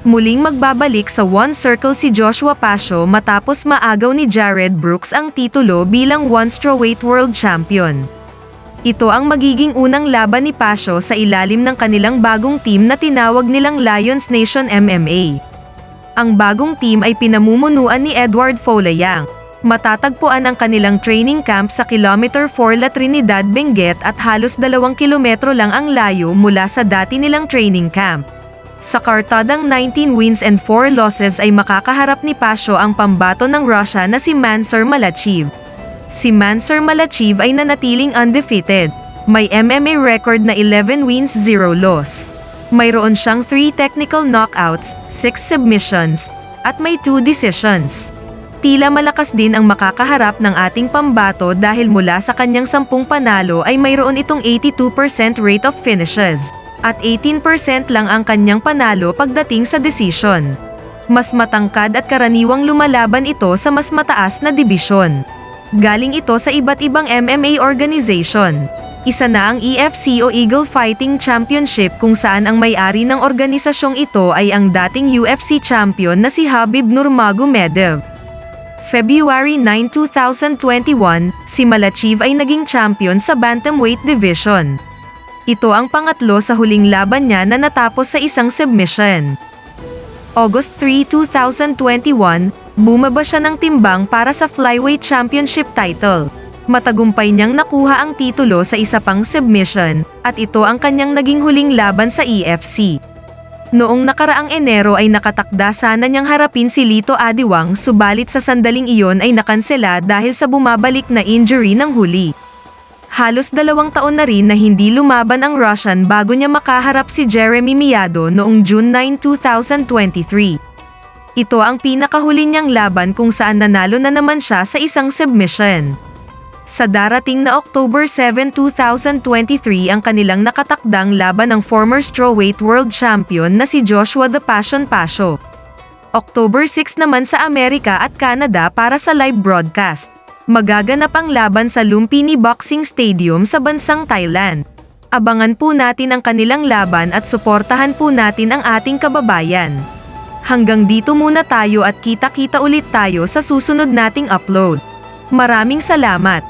Muling magbabalik sa One Circle si Joshua Pasio matapos maagaw ni Jared Brooks ang titulo bilang One Strawweight World Champion. Ito ang magiging unang laban ni Pasio sa ilalim ng kanilang bagong team na tinawag nilang Lions Nation MMA. Ang bagong team ay pinamumunuan ni Edward Folayang. Matatagpuan ang kanilang training camp sa Kilometer 4 La Trinidad, Benguet at halos dalawang kilometro lang ang layo mula sa dati nilang training camp. Sa kartadang 19 wins and 4 losses ay makakaharap ni Pasio ang pambato ng Russia na si Mansur Malachiv. Si Mansur Malachiv ay nanatiling undefeated. May MMA record na 11 wins 0 loss. Mayroon siyang 3 technical knockouts, 6 submissions, at may 2 decisions. Tila malakas din ang makakaharap ng ating pambato dahil mula sa kanyang 10 panalo ay mayroon itong 82% rate of finishes. At 18% lang ang kanyang panalo pagdating sa decision. Mas matangkad at karaniwang lumalaban ito sa mas mataas na dibisyon. Galing ito sa iba't ibang MMA organization. Isa na ang EFC o Eagle Fighting Championship kung saan ang may-ari ng organisasyong ito ay ang dating UFC champion na si Habib Nurmagomedov. February 9, 2021, si Malachiv ay naging champion sa bantamweight division. Ito ang pangatlo sa huling laban niya na natapos sa isang submission. August 3, 2021, bumaba siya ng timbang para sa flyweight championship title. Matagumpay niyang nakuha ang titulo sa isa pang submission, at ito ang kanyang naging huling laban sa EFC. Noong nakaraang Enero ay nakatakda sana niyang harapin si Lito Adiwang subalit sa sandaling iyon ay nakansela dahil sa bumabalik na injury ng huli. Halos dalawang taon na rin na hindi lumaban ang Russian bago niya makaharap si Jeremy Miado noong June 9, 2023. Ito ang pinakahuli niyang laban kung saan nanalo na naman siya sa isang submission. Sa darating na October 7, 2023 ang kanilang nakatakdang laban ng former strawweight world champion na si Joshua The Passion Pasio. October 6 naman sa Amerika at Canada para sa live broadcast. Magaganap ang laban sa Lumpini Boxing Stadium sa bansang Thailand. Abangan po natin ang kanilang laban at suportahan po natin ang ating kababayan. Hanggang dito muna tayo at kita-kita ulit tayo sa susunod nating upload. Maraming salamat!